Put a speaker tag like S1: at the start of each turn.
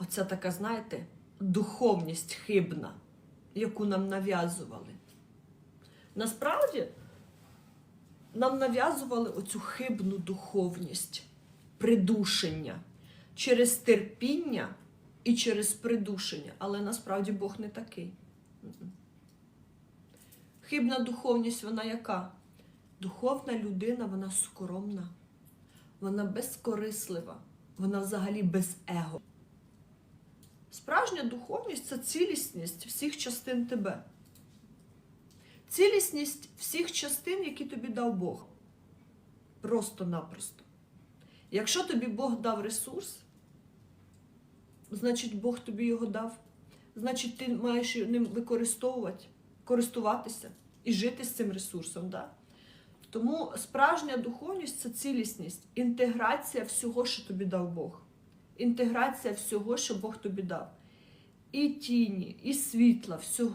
S1: оця така, знаєте, духовність хибна, яку нам нав'язували. Насправді, нам нав'язували оцю хибну духовність, придушення через терпіння і через придушення. Але насправді Бог не такий. Хибна духовність, вона яка? Духовна людина, вона скромна, вона безкорислива, вона взагалі без его. Справжня духовність це цілісність всіх частин тебе. Цілісність всіх частин, які тобі дав Бог. Просто-напросто. Якщо тобі Бог дав ресурс, значить Бог тобі його дав. Значить, ти маєш ним використовувати, користуватися і жити з цим ресурсом. Да? Тому справжня духовність це цілісність, інтеграція всього, що тобі дав Бог. Інтеграція всього, що Бог тобі дав. І тіні, і світла, всього.